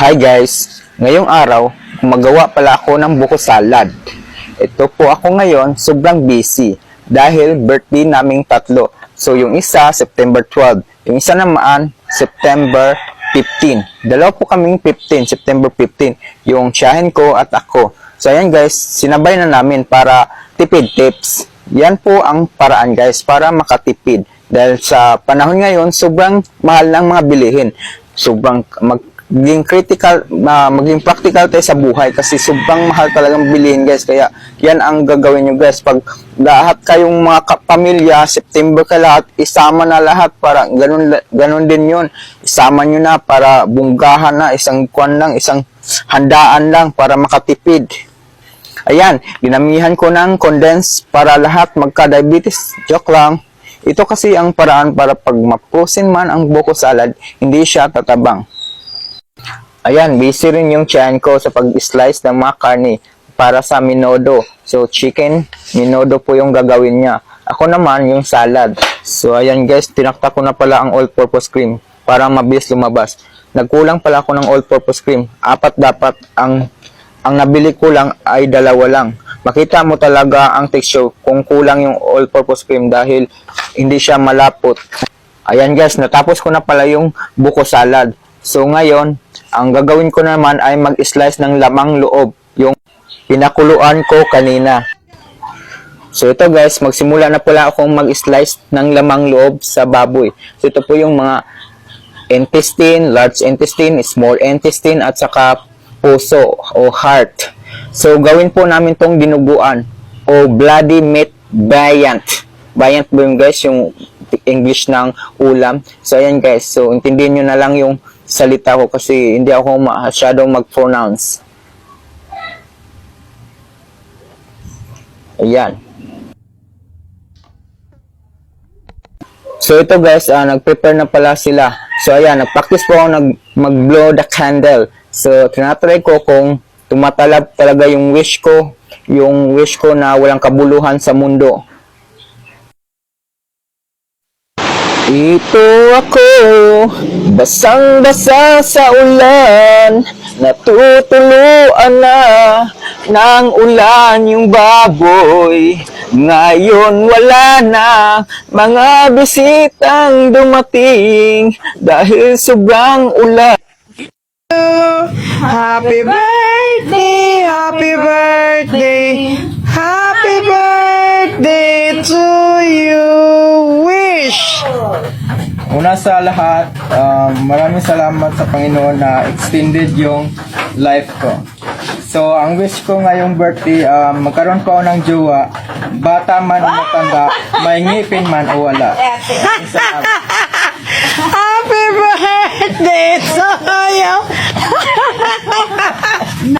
Hi guys! Ngayong araw, magawa pala ako ng buko salad. Ito po ako ngayon, sobrang busy dahil birthday naming tatlo. So yung isa, September 12. Yung isa naman, September 15. Dalawa po kaming 15, September 15. Yung tiyahin ko at ako. So ayan guys, sinabay na namin para tipid tips. Yan po ang paraan guys para makatipid. Dahil sa panahon ngayon, sobrang mahal ng mga bilihin. Sobrang maging critical, ma- maging practical tayo sa buhay kasi sobrang mahal talagang bilihin guys. Kaya yan ang gagawin nyo guys. Pag lahat kayong mga ka- pamilya, September ka lahat, isama na lahat para ganun, ganun din yun. Isama nyo na para bunggahan na, isang kwan lang, isang handaan lang para makatipid. Ayan, ginamihan ko ng condense para lahat magka-diabetes. Joke lang. Ito kasi ang paraan para pag mapusin man ang buko salad, hindi siya tatabang. Ayan, busy rin yung tiyan ko sa pag-slice ng mga karne para sa minodo. So, chicken, minodo po yung gagawin niya. Ako naman, yung salad. So, ayan guys, tinakta ko na pala ang all-purpose cream para mabilis lumabas. Nagkulang pala ako ng all-purpose cream. Apat dapat ang ang nabili ko lang ay dalawa lang. Makita mo talaga ang texture kung kulang yung all-purpose cream dahil hindi siya malapot. Ayan guys, natapos ko na pala yung buko salad. So ngayon, ang gagawin ko naman ay mag-slice ng lamang loob, yung pinakuluan ko kanina. So ito guys, magsimula na pala akong mag-slice ng lamang loob sa baboy. So ito po yung mga intestine, large intestine, small intestine, at saka puso o heart. So gawin po namin tong dinuguan o bloody meat viand. Viand po yung guys, yung English ng ulam. So ayan guys, so intindihin nyo na lang yung salita ko kasi hindi ako masyadong mag-pronounce. Ayan. So ito guys, ah, nag-prepare na pala sila. So ayan, nag-practice po ako nag mag-blow the candle. So tinatry ko kung tumatalab talaga yung wish ko, yung wish ko na walang kabuluhan sa mundo. Ito ako, basang-basa sa ulan, natutuluan na ng ulan yung baboy. Ngayon wala na mga bisitang dumating dahil sobrang ulan. Happy birthday, happy birthday, Una sa lahat, um, maraming salamat sa Panginoon na extended yung life ko. So, ang wish ko ngayong birthday, um, magkaroon ko ako ng jowa, bata man o matanda, may ngipin man o wala. Salamat.